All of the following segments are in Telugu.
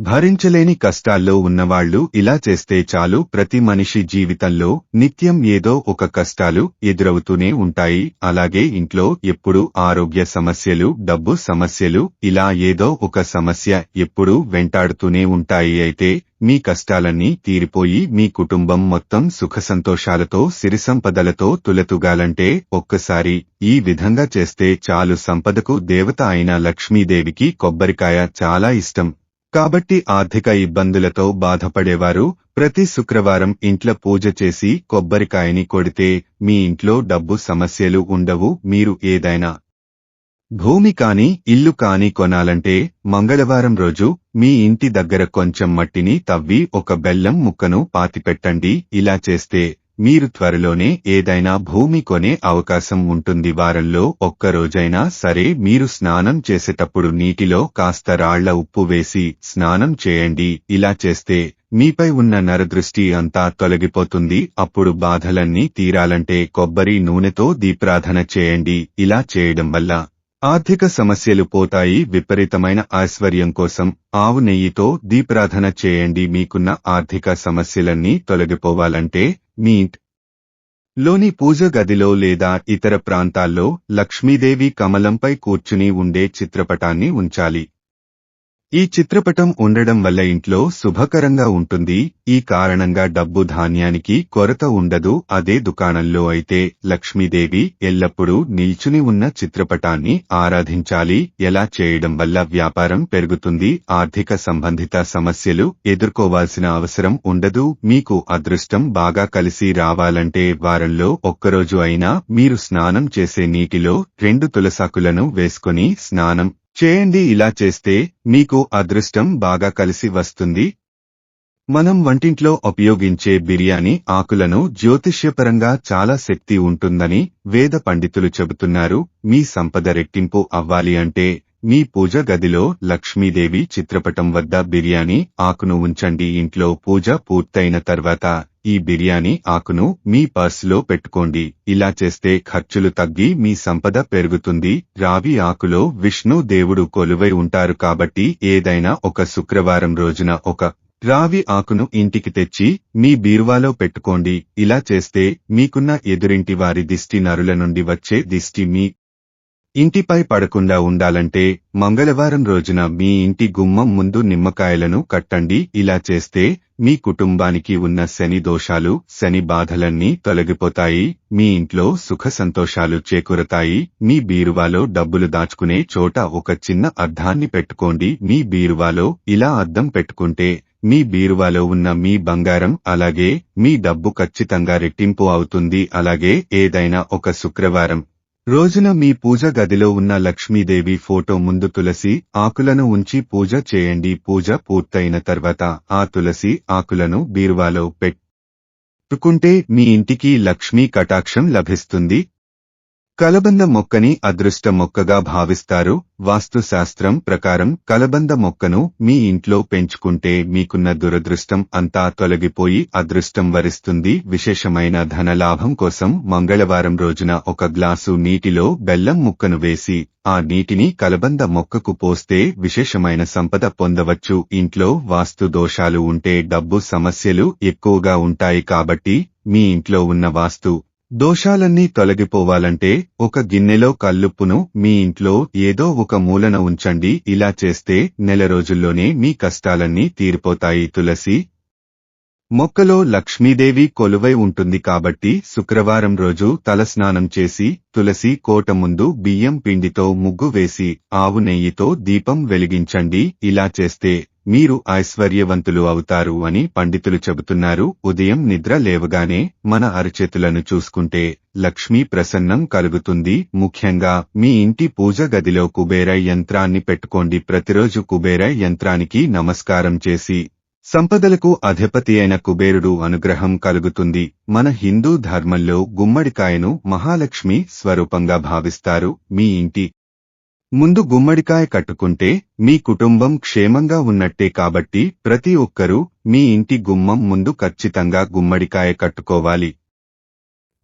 భరించలేని కష్టాల్లో ఉన్నవాళ్ళు ఇలా చేస్తే చాలు. ప్రతి మనిషి జీవితంలో నిత్యం ఏదో ఒక కష్టాలు ఎదురవుతూనే ఉంటాయి. అలాగే ఇంట్లో ఎప్పుడు ఆరోగ్య సమస్యలు డబ్బు సమస్యలు ఇలా ఏదో ఒక సమస్య ఎప్పుడూ వెంటాడుతూనే ఉంటాయి. అయితే మీ కష్టాలన్నీ తీరిపోయి మీ కుటుంబం మొత్తం సుఖసంతోషాలతో సిరిసంపదలతో తులతుగాలంటే ఒక్కసారి ఈ విధంగా చేస్తే చాలు. సంపదకు దేవత అయిన లక్ష్మీదేవికి కొబ్బరికాయ చాలా ఇష్టం. కాబట్టి ఆర్థిక ఇబ్బందులతో బాధపడేవారు ప్రతి శుక్రవారం ఇంట్ల పూజ చేసి కొబ్బరికాయని కొడితే మీ ఇంట్లో డబ్బు సమస్యలు ఉండవు మీరు ఏదైనా భూమి కాని ఇల్లు కాని కొనాలంటే మంగళవారం రోజు మీ ఇంటి దగ్గర కొంచెం మట్టిని తవ్వి ఒక బెల్లం ముక్కను పాతిపెట్టండి ఇలా చేస్తే మీరు త్వరలోనే ఏదైనా భూమి కొనే అవకాశం ఉంటుంది. వారంలో ఒక్క రోజైనా సరే మీరు స్నానం చేసేటప్పుడు నీటిలో కాస్త రాళ్ళ ఉప్పు వేసి స్నానం చేయండి. ఇలా చేస్తే మీపై ఉన్న నరదృష్టి అంతా తొలగిపోతుంది. అప్పుడు బాధలన్నీ తీరాలంటే కొబ్బరి నూనెతో దీప్రాధన చేయండి. ఇలా చేయడం వల్ల ఆర్థిక సమస్యలు పోతాయి విపరీతమైన ఐశ్వర్యం కోసం ఆవు నెయ్యితో దీప్రాధన చేయండి. మీకున్న ఆర్థిక సమస్యలన్నీ తొలగిపోవాలంటే మీట్లోని పూజ గదిలో లేదా ఇతర ప్రాంతాల్లో లక్ష్మీదేవి కమలంపై కూర్చుని ఉండే చిత్రపటాన్ని ఉంచాలి. ఈ చిత్రపటం ఉండడం వల్ల ఇంట్లో శుభకరంగా ఉంటుంది. ఈ కారణంగా డబ్బు ధాన్యానికి కొరత ఉండదు. అదే దుకాణంలో అయితే లక్ష్మీదేవి ఎల్లప్పుడూ నిల్చుని ఉన్న చిత్రపటాన్ని ఆరాధించాలి. ఎలా చేయడం వల్ల వ్యాపారం పెరుగుతుంది. ఆర్థిక సంబంధిత సమస్యలు ఎదుర్కోవాల్సిన అవసరం ఉండదు. మీకు అదృష్టం బాగా కలిసి రావాలంటే వారంలో ఒక్కరోజు అయినా మీరు స్నానం చేసే నీటిలో రెండు తులసాకులను వేసుకుని స్నానం చేయండి ఇలా చేస్తే మీకు అదృష్టం బాగా కలిసి వస్తుంది. మనం వంటింట్లో ఉపయోగించే బిర్యానీ ఆకులను జ్యోతిష్యపరంగా చాలా శక్తి ఉంటుందని వేద పండితులు చెబుతున్నారు. మీ సంపద రెట్టింపు అవ్వాలి అంటే మీ పూజ గదిలో లక్ష్మీదేవి చిత్రపటం వద్ద బిర్యానీ ఆకును ఉంచండి. ఇంట్లో పూజ పూర్తయిన తర్వాత ఈ బిర్యానీ ఆకును మీ పర్సులో పెట్టుకోండి. ఇలా చేస్తే ఖర్చులు తగ్గి మీ సంపద పెరుగుతుంది. రావి ఆకులో విష్ణు దేవుడు కొలువై ఉంటారు కాబట్టి ఏదైనా ఒక శుక్రవారం రోజున ఒక రావి ఆకును ఇంటికి తెచ్చి మీ బీరువాలో పెట్టుకోండి. ఇలా చేస్తే మీకున్న ఎదురింటి వారి దిష్టి నరుల నుండి వచ్చే దిష్టి మీ ఇంటిపై పడకుండా ఉండాలంటే మంగళవారం రోజున మీ ఇంటి గుమ్మం ముందు నిమ్మకాయలను కట్టండి. ఇలా చేస్తే మీ కుటుంబానికి ఉన్న శని దోషాలు శని బాధలన్నీ తొలగిపోతాయి. మీ ఇంట్లో సుఖ సంతోషాలు చేకూరతాయి. మీ బీరువాలో డబ్బులు దాచుకునే చోట ఒక చిన్న అద్దాన్ని పెట్టుకోండి. మీ బీరువాలో ఇలా అద్దం పెట్టుకుంటే మీ బీరువాలో ఉన్న మీ బంగారం అలాగే మీ డబ్బు ఖచ్చితంగా రెట్టింపు అవుతుంది. అలాగే ఏదైనా ఒక శుక్రవారం రోజున మీ పూజ గదిలో ఉన్న లక్ష్మీదేవి ఫోటో ముందు తులసి ఆకులను ఉంచి పూజ చేయండి. పూజ పూర్తయిన తర్వాత ఆ తులసి ఆకులను బీరువాలో పెట్టుకుంటే మీ ఇంటికి లక్ష్మీ కటాక్షం లభిస్తుంది. కలబంద మొక్కని అదృష్ట మొక్కగా భావిస్తారు. వాస్తుశాస్త్రం ప్రకారం కలబంద మొక్కను మీ ఇంట్లో పెంచుకుంటే మీకున్న దురదృష్టం అంతా తొలగిపోయి అదృష్టం వరిస్తుంది. విశేషమైన ధనలాభం కోసం మంగళవారం రోజున ఒక గ్లాసు నీటిలో బెల్లం ముక్కను వేసి ఆ నీటిని కలబంద మొక్కకు పోస్తే విశేషమైన సంపద పొందవచ్చు. ఇంట్లో వాస్తు దోషాలు ఉంటే డబ్బు సమస్యలు ఎక్కువగా ఉంటాయి కాబట్టి మీ ఇంట్లో ఉన్న వాస్తు దోషాలన్నీ తొలగిపోవాలంటే ఒక గిన్నెలో కల్లుప్పును మీ ఇంట్లో ఏదో ఒక మూలన ఉంచండి ఇలా చేస్తే నెల రోజుల్లోనే మీ కష్టాలన్నీ తీరిపోతాయి. తులసి మొక్కలో లక్ష్మీదేవి కొలువై ఉంటుంది కాబట్టి శుక్రవారం రోజు తలస్నానం చేసి తులసి కోట ముందు బియ్యం పిండితో ముగ్గు వేసి ఆవు నెయ్యితో దీపం వెలిగించండి ఇలా చేస్తే మీరు ఐశ్వర్యవంతులు అవుతారు అని పండితులు చెబుతున్నారు. ఉదయం నిద్ర లేవగానే మన అరచేతులను చూసుకుంటే లక్ష్మీ ప్రసన్నం కలుగుతుంది. ముఖ్యంగా మీ ఇంటి పూజ గదిలో కుబేర యంత్రాన్ని పెట్టుకోండి. ప్రతిరోజు కుబేర యంత్రానికి నమస్కారం చేసి సంపదలకు అధిపతి అయిన కుబేరుడు అనుగ్రహం కలుగుతుంది. మన హిందూ ధర్మంలో గుమ్మడికాయను మహాలక్ష్మి స్వరూపంగా భావిస్తారు. మీ ఇంటి ముందు గుమ్మడికాయ కట్టుకుంటే మీ కుటుంబం క్షేమంగా ఉన్నట్టే కాబట్టి ప్రతి ఒక్కరూ మీ ఇంటి గుమ్మం ముందు ఖచ్చితంగా గుమ్మడికాయ కట్టుకోవాలి.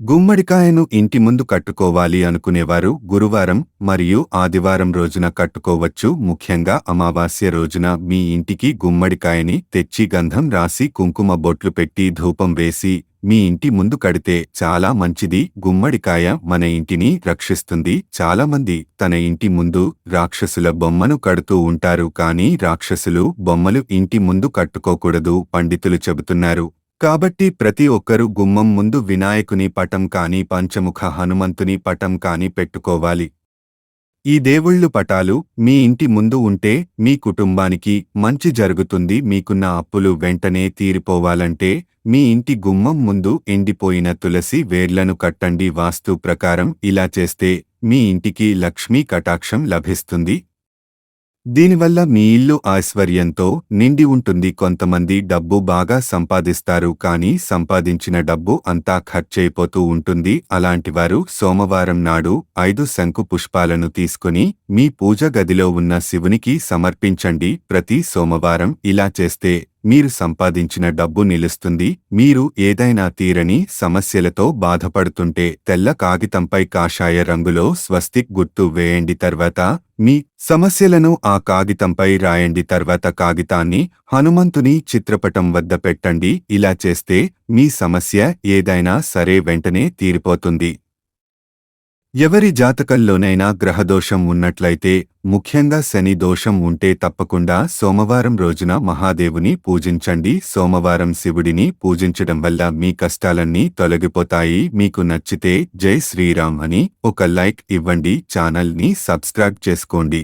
గుమ్మడికాయను ఇంటి ముందు కట్టుకోవాలి అనుకునేవారు గురువారం మరియు ఆదివారం రోజున కట్టుకోవచ్చు. ముఖ్యంగా అమావాస్య రోజున మీ ఇంటికి గుమ్మడికాయని తెచ్చి గంధం రాసి కుంకుమ బొట్లు పెట్టి ధూపం వేసి మీ ఇంటి ముందు కడితే చాలా మంచిది. గుమ్మడికాయ మన ఇంటిని రక్షిస్తుంది. చాలామంది తన ఇంటి ముందు రాక్షసుల బొమ్మను కడుతూ ఉంటారు కానీ రాక్షసులు బొమ్మలు ఇంటి ముందు కట్టుకోకూడదు. పండితులు చెబుతున్నారు. కాబట్టి ప్రతి ఒక్కరూ గుమ్మం ముందు వినాయకుని పటం కాని పంచముఖ హనుమంతుని పటం కాని పెట్టుకోవాలి. ఈ దేవుళ్ళు పటాలు మీ ఇంటి ముందు ఉంటే మీ కుటుంబానికి మంచి జరుగుతుంది. మీకున్న అప్పులు వెంటనే తీరిపోవాలంటే మీ ఇంటి గుమ్మం ముందు ఎండిపోయిన తులసి వేర్లను కట్టండి. వాస్తు ప్రకారం ఇలా చేస్తే మీ ఇంటికి లక్ష్మీ కటాక్షం లభిస్తుంది. దీనివల్ల మీ ఇల్లు ఐశ్వర్యంతో నిండి ఉంటుంది. కొంతమంది డబ్బు బాగా సంపాదిస్తారు కానీ సంపాదించిన డబ్బు అంతా ఖర్చయిపోతూ ఉంటుంది. అలాంటివారు సోమవారం నాడు ఐదు శంకు పుష్పాలను తీసుకుని మీ పూజ గదిలో ఉన్న శివునికి సమర్పించండి. ప్రతి సోమవారం ఇలా చేస్తే మీరు సంపాదించిన డబ్బు నిలుస్తుంది మీరు ఏదైనా తీరని సమస్యలతో బాధపడుతుంటే తెల్ల కాగితంపై కాషాయ రంగులో స్వస్తిక్ గుర్తు వేయండి తర్వాత మీ సమస్యలను ఆ కాగితంపై రాయండి తర్వాత కాగితాన్ని హనుమంతుని చిత్రపటం వద్ద పెట్టండి ఇలా చేస్తే మీ సమస్య ఏదైనా సరే వెంటనే తీరిపోతుంది. ఎవరి జాతకంలోనైనా గ్రహదోషం ఉన్నట్లయితే ముఖ్యంగా శని దోషం ఉంటే తప్పకుండా సోమవారం రోజున మహాదేవుని పూజించండి. సోమవారం శివుడిని పూజించడం వల్ల మీ కష్టాలన్నీ తొలగిపోతాయి. మీకు నచ్చితే జై శ్రీరామ్ అని ఒక లైక్ ఇవ్వండి. ఛానల్ని సబ్స్క్రైబ్ చేసుకోండి.